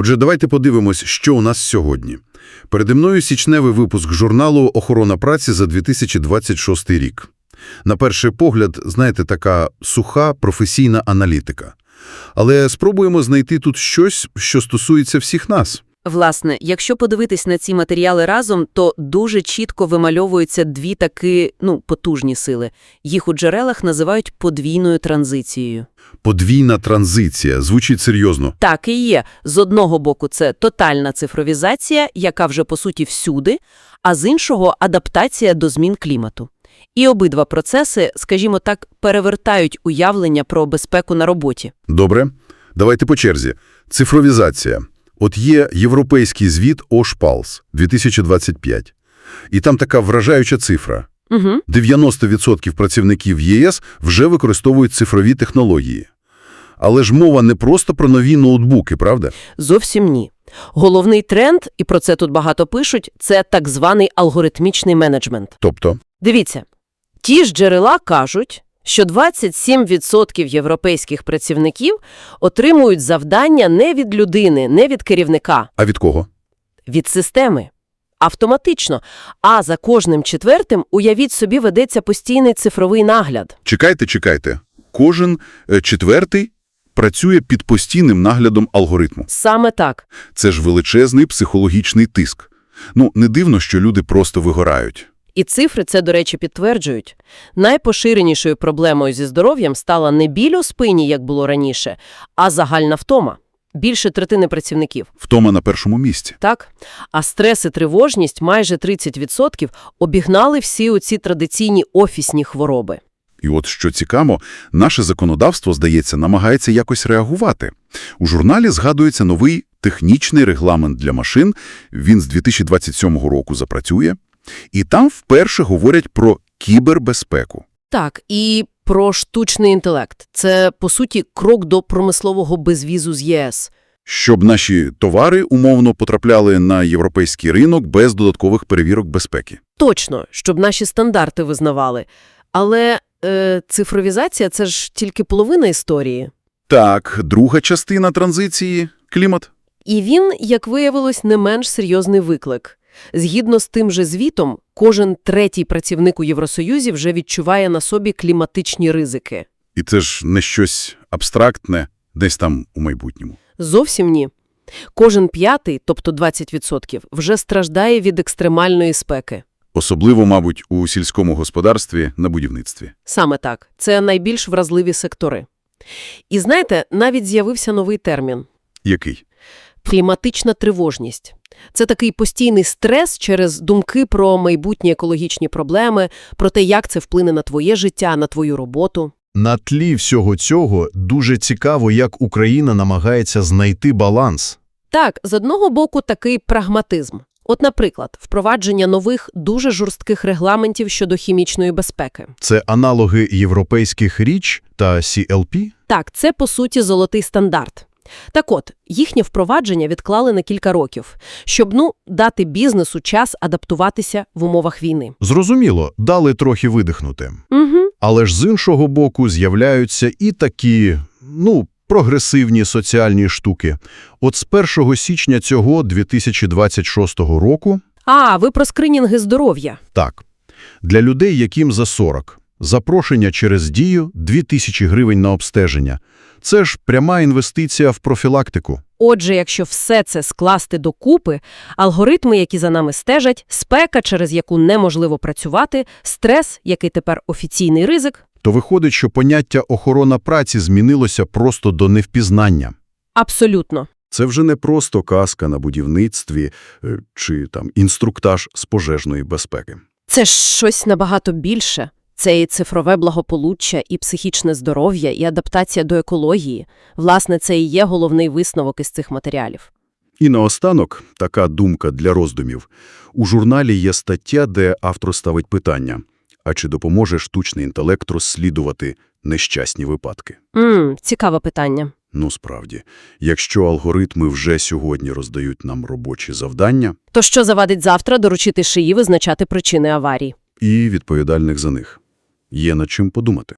Отже, давайте подивимось, що у нас сьогодні. Переді мною січневий випуск журналу «Охорона праці» за 2026 рік. На перший погляд, знаєте, така суха професійна аналітика. Але спробуємо знайти тут щось, що стосується всіх нас. Власне, якщо подивитись на ці матеріали разом, то дуже чітко вимальовуються дві таки, ну, потужні сили. Їх у джерелах називають подвійною транзицією. Подвійна транзиція. Звучить серйозно. Так і є. З одного боку, це тотальна цифровізація, яка вже по суті всюди, а з іншого – адаптація до змін клімату. І обидва процеси, скажімо так, перевертають уявлення про безпеку на роботі. Добре. Давайте по черзі. Цифровізація. От є європейський звіт OSHPALS 2025. І там така вражаюча цифра. Угу. 90% працівників ЄС вже використовують цифрові технології. Але ж мова не просто про нові ноутбуки, правда? Зовсім ні. Головний тренд, і про це тут багато пишуть, це так званий алгоритмічний менеджмент. Тобто, Дивіться, ті ж джерела кажуть, що 27% європейських працівників отримують завдання не від людини, не від керівника, а від кого? від системи. Автоматично. А за кожним четвертим, уявіть собі, ведеться постійний цифровий нагляд. Чекайте, чекайте. Кожен е, четвертий працює під постійним наглядом алгоритму. Саме так. Це ж величезний психологічний тиск. Ну, не дивно, що люди просто вигорають. І цифри це, до речі, підтверджують. Найпоширенішою проблемою зі здоров'ям стала не біль у спині, як було раніше, а загальна втома. Більше третини працівників. Втома на першому місці. Так? А стрес і тривожність, майже 30%, обігнали всі оці традиційні офісні хвороби. І от що цікаво, наше законодавство, здається, намагається якось реагувати. У журналі згадується новий технічний регламент для машин, він з 2027 року запрацює, і там вперше говорять про кібербезпеку. Так, і про штучний інтелект. Це, по суті, крок до промислового безвізу з ЄС. Щоб наші товари умовно потрапляли на європейський ринок без додаткових перевірок безпеки. Точно, щоб наші стандарти визнавали. Але е, цифровізація – це ж тільки половина історії. Так, друга частина транзиції – клімат. І він, як виявилось, не менш серйозний виклик. Згідно з тим же звітом, кожен третій працівник у Євросоюзі вже відчуває на собі кліматичні ризики. І це ж не щось абстрактне десь там у майбутньому. Зовсім ні. Кожен п'ятий, тобто 20%, вже страждає від екстремальної спеки. Особливо, мабуть, у сільському господарстві на будівництві. Саме так. Це найбільш вразливі сектори. І знаєте, навіть з'явився новий термін Який? – кліматична тривожність. Це такий постійний стрес через думки про майбутні екологічні проблеми, про те, як це вплине на твоє життя, на твою роботу. На тлі всього цього дуже цікаво, як Україна намагається знайти баланс. Так, з одного боку, такий прагматизм. От, наприклад, впровадження нових дуже жорстких регламентів щодо хімічної безпеки. Це аналоги європейських річ та CLP? Так, це, по суті, золотий стандарт. Так от, їхнє впровадження відклали на кілька років, щоб, ну, дати бізнесу час адаптуватися в умовах війни. Зрозуміло, дали трохи видихнути. Угу. Але ж з іншого боку з'являються і такі, ну, прогресивні соціальні штуки. От з 1 січня цього 2026 року, А, ви про скринінги здоров'я. так, для людей, яким за 40, запрошення через дію – 2000 гривень на обстеження. Це ж пряма інвестиція в профілактику. Отже, якщо все це скласти докупи, алгоритми, які за нами стежать, спека, через яку неможливо працювати, стрес, який тепер офіційний ризик, То виходить, що поняття охорона праці змінилося просто до невпізнання. абсолютно. Це вже не просто казка на будівництві е, чи там інструктаж з пожежної безпеки. Це ж щось набагато більше. Це і цифрове благополуччя, і психічне здоров'я, і адаптація до екології. Власне, це і є головний висновок із цих матеріалів. І наостанок, така думка для роздумів. У журналі є стаття, де автор ставить питання, а чи допоможе штучний інтелект розслідувати нещасні випадки? Мм, цікаве питання. Ну, справді, якщо алгоритми вже сьогодні роздають нам робочі завдання То що завадить завтра доручити шиї визначати причини аварій? і відповідальних за них, є над чим подумати.